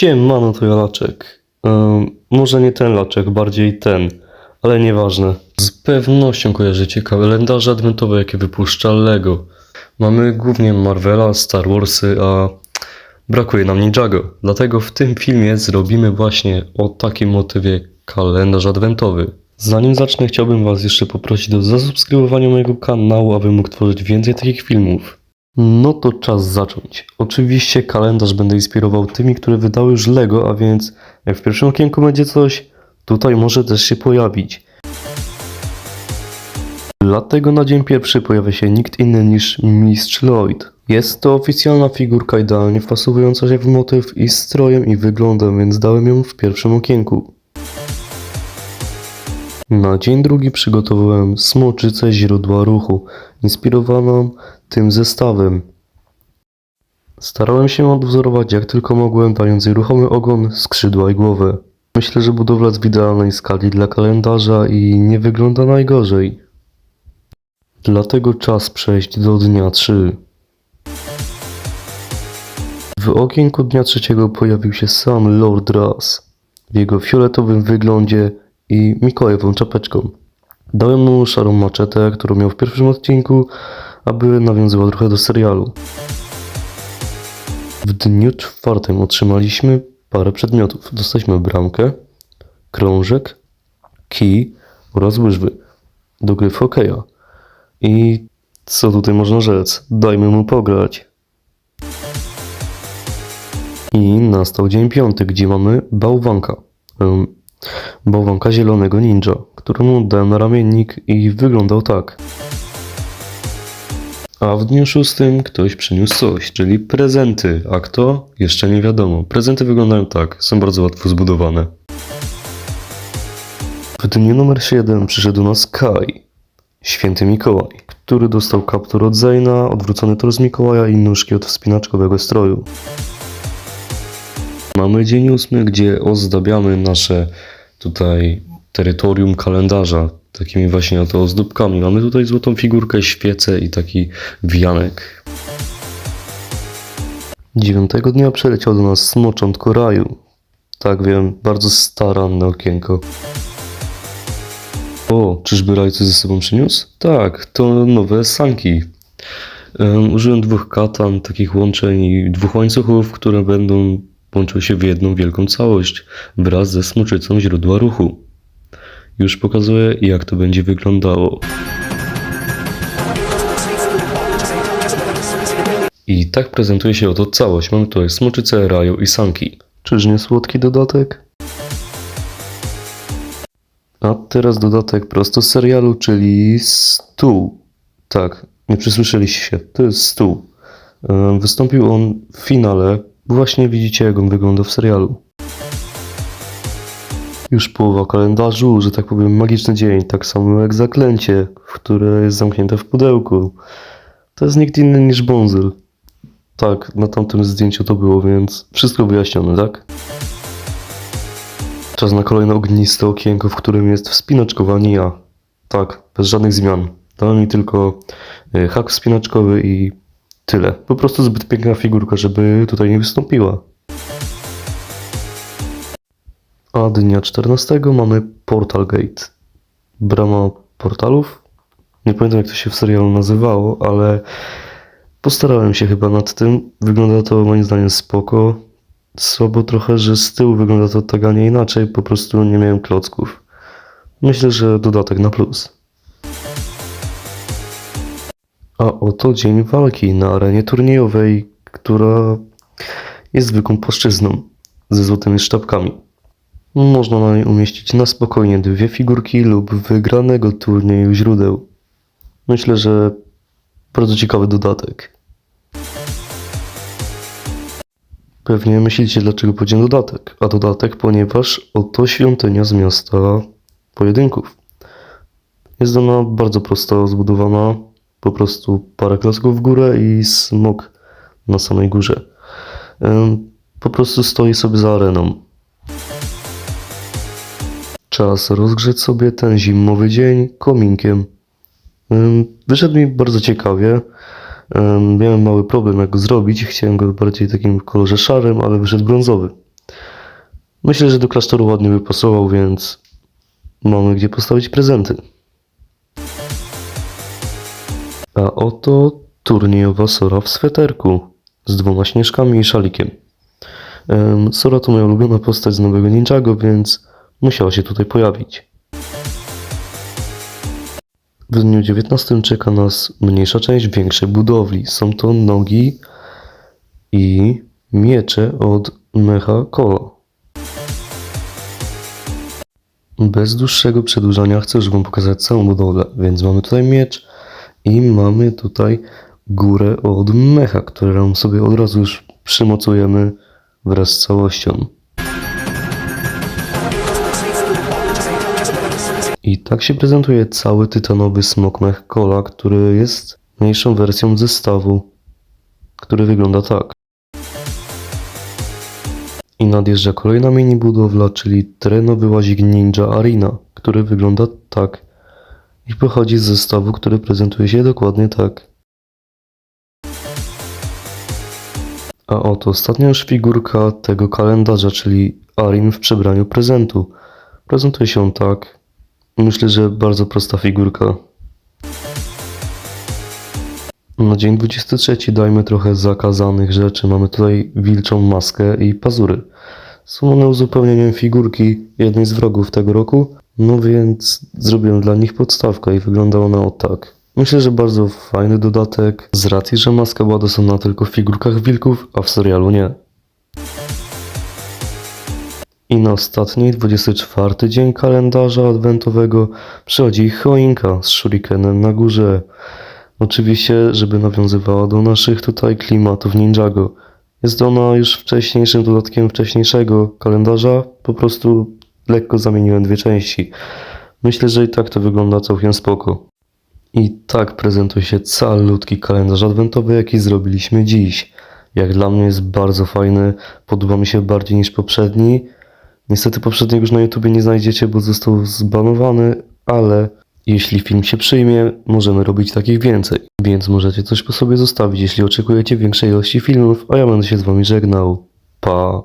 Siemano, to ja Laczek. Ym, może nie ten Laczek, bardziej ten, ale nieważne. Z pewnością kojarzycie kalendarze adwentowe, jakie wypuszcza LEGO. Mamy głównie Marvela, Star Warsy, a brakuje nam Ninjago. Dlatego w tym filmie zrobimy właśnie o takim motywie kalendarz adwentowy. Zanim zacznę, chciałbym Was jeszcze poprosić do zasubskrybowania mojego kanału, aby mógł tworzyć więcej takich filmów. No to czas zacząć. Oczywiście kalendarz będę inspirował tymi, które wydały już Lego, a więc jak w pierwszym okienku będzie coś, tutaj może też się pojawić. Dlatego na dzień pierwszy pojawia się nikt inny niż Mistrz Lloyd. Jest to oficjalna figurka idealnie wpasowująca się w motyw i strojem i wyglądem, więc dałem ją w pierwszym okienku. Na dzień drugi przygotowałem smoczycę źródła ruchu, inspirowaną tym zestawem. Starałem się odwzorować jak tylko mogłem, dając jej ruchomy ogon, skrzydła i głowę. Myślę, że budowla jest w idealnej skali dla kalendarza i nie wygląda najgorzej. Dlatego czas przejść do dnia 3. W okienku dnia trzeciego pojawił się sam Lord Ras w jego fioletowym wyglądzie i Mikołajową czapeczką. Dałem mu szarą maczetę, którą miał w pierwszym odcinku, aby nawiązywał trochę do serialu. W dniu czwartym otrzymaliśmy parę przedmiotów. Dostaliśmy bramkę, krążek, kij oraz łyżwy do gry w hokeja. I co tutaj można rzec? Dajmy mu pograć. I nastał dzień piąty, gdzie mamy bałwanka. Em, bałwanka zielonego ninja, któremu dałem ramiennik i wyglądał tak. A w dniu szóstym ktoś przyniósł coś, czyli prezenty. A kto? Jeszcze nie wiadomo. Prezenty wyglądają tak, są bardzo łatwo zbudowane. W dniu numer 7 przyszedł nas Kai, święty Mikołaj, który dostał kaptur od Zeyna, odwrócony tor z Mikołaja i nóżki od wspinaczkowego stroju. Mamy dzień ósmy, gdzie ozdabiamy nasze tutaj terytorium kalendarza takimi właśnie oto ozdóbkami. Mamy tutaj złotą figurkę, świecę i taki wianek. Dziewiątego dnia przeleciał do nas smoczątko raju. Tak wiem, bardzo staranne okienko. O, czyżby raj coś ze sobą przyniósł? Tak, to nowe sanki. Um, użyłem dwóch katan, takich łączeń i dwóch łańcuchów, które będą łączyły się w jedną wielką całość wraz ze smoczycą źródła ruchu. Już pokazuję, jak to będzie wyglądało. I tak prezentuje się oto całość. Mamy tutaj smoczycę, raju i sanki. Czyż nie słodki dodatek? A teraz dodatek prosto z serialu, czyli stół. Tak, nie przysłyszeliście się, to jest stół. Wystąpił on w finale. Właśnie widzicie, jak on wygląda w serialu. Już połowa kalendarzu, że tak powiem, magiczny dzień, tak samo jak zaklęcie, które jest zamknięte w pudełku. To jest nikt inny niż Bonzyl. Tak, na tamtym zdjęciu to było, więc wszystko wyjaśnione, tak? Czas na kolejne ogniste okienko, w którym jest wspinaczkowa Nia. Tak, bez żadnych zmian. Dałem mi tylko y, hak wspinaczkowy i tyle. Po prostu zbyt piękna figurka, żeby tutaj nie wystąpiła. A dnia 14 mamy Portal Gate. Brama portalów? Nie pamiętam jak to się w serialu nazywało, ale postarałem się chyba nad tym. Wygląda to moim zdaniem spoko. Słabo trochę, że z tyłu wygląda to tak, a nie inaczej. Po prostu nie miałem klocków. Myślę, że dodatek na plus. A oto dzień walki na arenie turniejowej, która jest zwykłą płaszczyzną ze złotymi sztabkami. Można na niej umieścić na spokojnie dwie figurki lub wygranego turnieju źródeł. Myślę, że bardzo ciekawy dodatek. Pewnie myślicie, dlaczego powiedziałem dodatek. A dodatek, ponieważ oto świątynia z miasta pojedynków. Jest ona bardzo prosto zbudowana. Po prostu parę klocków w górę i smok na samej górze. Po prostu stoi sobie za areną. Czas rozgrzeć sobie ten zimowy dzień kominkiem. Wyszedł mi bardzo ciekawie. Miałem mały problem jak go zrobić. Chciałem go bardziej takim kolorze szarym, ale wyszedł brązowy. Myślę, że do klasztoru ładnie by pasował, więc mamy gdzie postawić prezenty. A oto turniejowa Sora w sweterku z dwoma śnieżkami i szalikiem. Em, Sora to moja ulubiona postać z nowego Ninjago, więc musiała się tutaj pojawić. W dniu 19 czeka nas mniejsza część większej budowli. Są to nogi i miecze od Mecha Kolo. Bez dłuższego przedłużania chcę już Wam pokazać całą budowlę, więc mamy tutaj miecz i mamy tutaj górę od mecha, którą sobie od razu już przymocujemy wraz z całością. I tak się prezentuje cały tytanowy smok mech Cola, który jest mniejszą wersją zestawu, który wygląda tak. I nadjeżdża kolejna mini budowla, czyli terenowy łazik Ninja Arena, który wygląda tak i pochodzi z zestawu, który prezentuje się dokładnie tak. A oto ostatnia już figurka tego kalendarza, czyli Arin w przebraniu prezentu. Prezentuje się on tak. Myślę, że bardzo prosta figurka. Na dzień 23 dajmy trochę zakazanych rzeczy. Mamy tutaj wilczą maskę i pazury. Są one uzupełnieniem figurki jednej z wrogów tego roku, no więc zrobiłem dla nich podstawkę i wygląda ona o tak. Myślę, że bardzo fajny dodatek, z racji, że maska była dostępna tylko w figurkach wilków, a w serialu nie. I na ostatni, 24 dzień kalendarza adwentowego przychodzi choinka z shurikenem na górze. Oczywiście, żeby nawiązywała do naszych tutaj klimatów Ninjago. Jest ona już wcześniejszym dodatkiem wcześniejszego kalendarza, po prostu lekko zamieniłem dwie części. Myślę, że i tak to wygląda całkiem spoko. I tak prezentuje się calutki kalendarz adwentowy, jaki zrobiliśmy dziś. Jak dla mnie jest bardzo fajny, podoba mi się bardziej niż poprzedni. Niestety poprzedniego już na YouTubie nie znajdziecie, bo został zbanowany, ale jeśli film się przyjmie, możemy robić takich więcej. Więc możecie coś po sobie zostawić, jeśli oczekujecie większej ilości filmów, a ja będę się z wami żegnał. Pa!